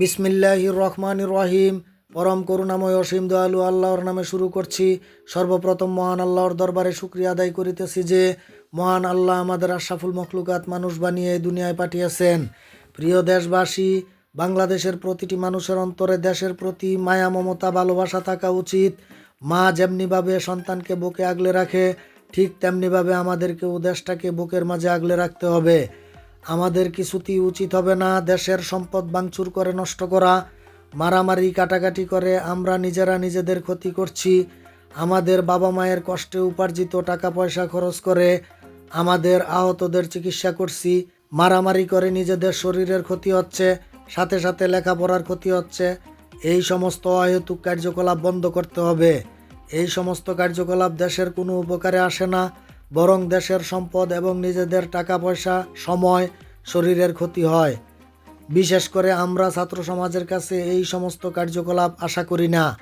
বিসমিল্লাহ রহমান রহিম। পরম করুণাময় অসীম দয়ালু আল্লাহর নামে শুরু করছি। সর্বপ্রথম মহান আল্লাহর দরবারে শুক্রিয়া আদায় করিতেছি যে, মহান আল্লাহ আমাদের আশাফুল মখলুকাত মানুষ বানিয়ে এই দুনিয়ায় পাঠিয়েছেন। প্রিয় দেশবাসী, বাংলাদেশের প্রতিটি মানুষের অন্তরে দেশের প্রতি মায়া, মমতা, ভালোবাসা থাকা উচিত। মা যেমনিভাবে সন্তানকে বুকে আগলে রাখে, ঠিক তেমনিভাবে আমাদেরকেও দেশটাকে বুকের মাঝে আগলে রাখতে হবে। আমাদের কিছুতেই উচিত হবে না দেশের সম্পদ ভাঙচুর করে নষ্ট করা, মারামারি কাটাকাটি করে আমরা নিজেরা নিজেদের ক্ষতি করছি, আমাদের বাবা মায়ের কষ্টে উপার্জিত টাকা পয়সা খরচ করে আমাদের আহতদের চিকিৎসা করছি, মারামারি করে নিজেদের শরীরের ক্ষতি হচ্ছে, সাথে সাথে লেখাপড়ার ক্ষতি হচ্ছে, এই সমস্ত অহেতুক কার্যকলাপ বন্ধ করতে হবে। এই সমস্ত কার্যকলাপ দেশের কোনো উপকারে আসে না। বরং দেশের সম্পদ এবং নিজেদের টাকা পয়সা সময়, শরীরের ক্ষতি হয়। বিশেষ করে আমরা ছাত্র সমাজের কাছে এই সমস্ত কার্যকলাপ আশা করি না।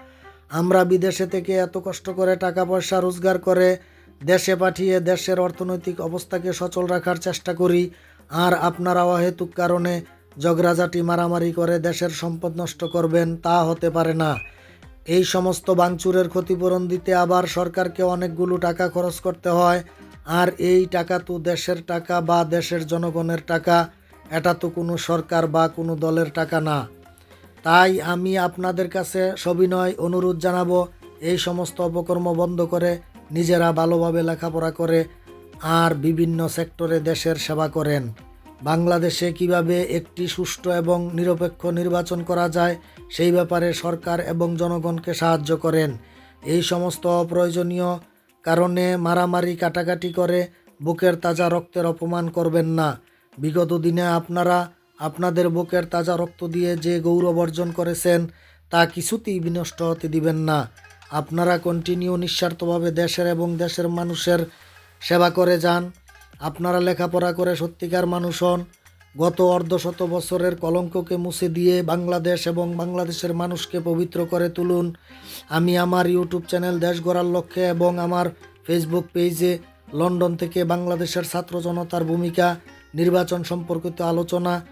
আমরা বিদেশে থেকে এত কষ্ট করে টাকা পয়সা রোজগার করে দেশে পাঠিয়ে দেশের অর্থনৈতিক অবস্থাকে সচল রাখার চেষ্টা করি। আর আপনারা অহেতুক কারণে জগরাজাটি মারামারি করে দেশের সম্পদ নষ্ট করবেন তা হতে পারে না। এই সমস্ত ভাঙচুরের ক্ষতিপূরণ দিতে আবার সরকারকে অনেকগুলো টাকা খরচ করতে হয়। আর এই টাকা তো দেশের টাকা বা দেশের জনগণের টাকা। এটা তো কোনো সরকার বা কোনো দলের টাকা না। তাই আমি আপনাদের কাছে সবিনয় অনুরোধ জানাব, এই সমস্ত অপকর্ম বন্ধ করে, নিজেরা ভালোভাবে লেখাপড়া করে, আর বিভিন্ন সেক্টরে দেশের সেবা করেন। বাংলাদেশে কীভাবে একটি সুষ্ঠু এবং নিরপেক্ষ নির্বাচন করা যায়, সেই ব্যাপারে সরকার এবং জনগণকে সাহায্য করেন। এই সমস্ত অপ্রয়োজনীয় কারণে মারামারি কাটাকাটি করে বুকের তাজা রক্তের অপমান করবেন না। বিগত দিনে আপনারা আপনাদের বুকের তাজা রক্ত দিয়ে যে গৌরব অর্জন করেছেন, তা কিছুতেই বিনষ্ট হতে দিবেন না। আপনারা কন্টিনিউ নিঃস্বার্থভাবে দেশের এবং দেশের মানুষের সেবা করে যান। আপনারা লেখাপড়া করে সত্যিকার মানুষ হন। গত অর্ধশত বছরের কলঙ্ককে মুছে দিয়ে বাংলাদেশ এবং বাংলাদেশের মানুষকে পবিত্র করে তুলুন। আমি আমার ইউটিউব চ্যানেল দেশ গড়ার লক্ষ্যে এবং আমার ফেসবুক পেজে লন্ডন থেকে বাংলাদেশের ছাত্র জনতার ভূমিকা, নির্বাচন সম্পর্কিত আলোচনা,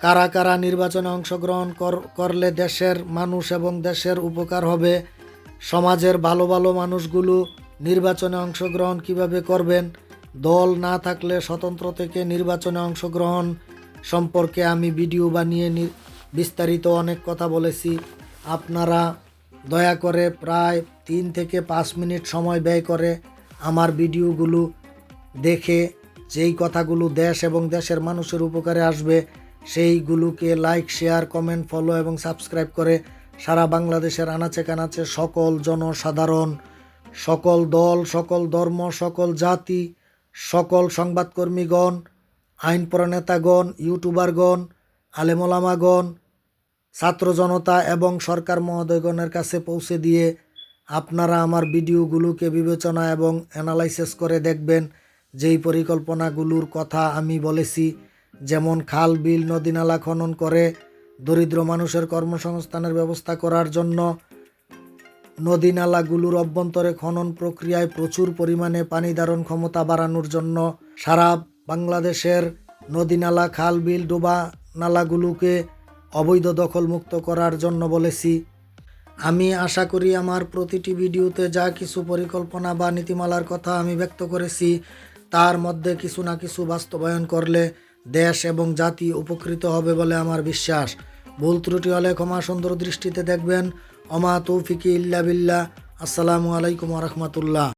কারা কারা নির্বাচনে অংশগ্রহণ কর- করলে দেশের মানুষ এবং দেশের উপকার হবে, সমাজের ভালো ভালো মানুষগুলো নির্বাচনে অংশগ্রহণ কীভাবে করবেন দল না থাকলে স্বতন্ত্র থেকে নির্বাচনে অংশগ্রহণ সম্পর্কে আমি ভিডিও বানিয়ে বিস্তারিত অনেক কথা বলেছি। আপনারা দয়া করে প্রায় তিন থেকে পাঁচ মিনিট সময় ব্যয় করে আমার ভিডিওগুলো দেখে যেই কথাগুলো দেশ এবং দেশের মানুষের উপকারে আসবে, সেইগুলোকে লাইক শেয়ার কমেন্ট ফলো এবং সাবস্ক্রাইব করে সারা বাংলাদেশের আনাচে কানাচে সকল জনসাধারণ, সকল দল, সকল ধর্ম, সকল জাতি সকল সংবাদকর্মীগণ, আইন প্রণেতাগণ, ইউটিউবারগণ, আলেমোলামাগণ, ছাত্র জনতা এবং সরকার মহোদয়গণের কাছে পৌঁছে দিয়ে আপনারা আমার ভিডিওগুলোকে বিবেচনা এবং অ্যানালাইসিস করে দেখবেন। যেই পরিকল্পনাগুলোর কথা আমি বলেছি, যেমন খাল, বিল, নদী, নালা খনন করে দরিদ্র মানুষের কর্মসংস্থানের ব্যবস্থা করার জন্য নদী নালাগুলোর অভ্যন্তরে খনন প্রক্রিয়ায় প্রচুর পরিমাণে পানি ধারণ ক্ষমতা বাড়ানোর জন্য সারা বাংলাদেশের নদী নালা, খাল, বিল, ডোবা নালাগুলোকে অবৈধ দখলমুক্ত করার জন্য বলেছি। আমি আশা করি আমার প্রতিটি ভিডিওতে যা কিছু পরিকল্পনা বা নীতিমালার কথা আমি ব্যক্ত করেছি, তার মধ্যে কিছু না কিছু বাস্তবায়ন করলে দেশ এবং জাতি উপকৃত হবে বলে আমার বিশ্বাস। ভুল ত্রুটি হলে ক্ষমা সুন্দর দৃষ্টিতে দেখবেন। অমা তৌফিকি ইল্লা বিল্লা আসসালামু আলাইকুম রহমতুল্লাহ।